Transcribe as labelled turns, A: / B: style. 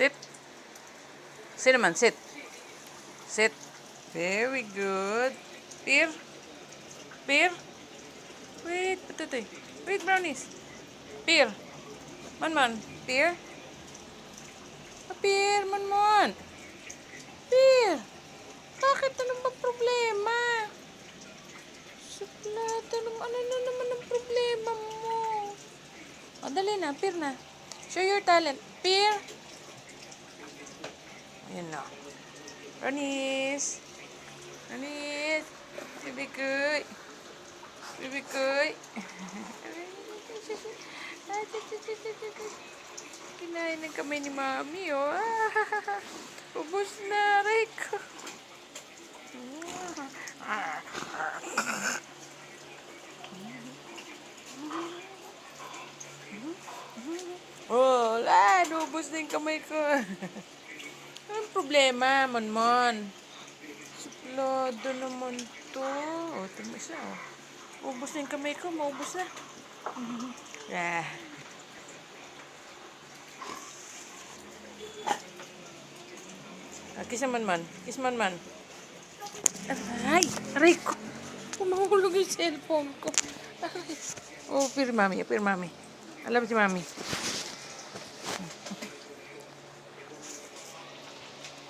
A: Sit. Sit naman, sit. Sit. Very good. Peer. Peer. Wait, patutoy. Wait, brownies. Peer. Manman. Peer. Ah, Peer, manman. Peer. Bakit? Anong ba problema? Suplat, anong, ano na naman ang problema mo? O, dali na, Peer na. Show your talent. Peer. Ayan na. Ranis. Ranis. Bibi koy. Bibi koy. Kinain ng kamay ni Mami, oh. Ubus na, ko. Oh, wala. Nubos na yung kamay ko. Anong problema, Monmon? Suplado naman to. O, oh, tingnan mo siya, oh. Ubus na yung kamay ko. Maubos na. Ah. Ah, kiss naman man. Kiss man man. Aray! Aray ko! Pumahulog yung cellphone ko. Aray. Oh, pir mami. Pir mami. Alam si mami.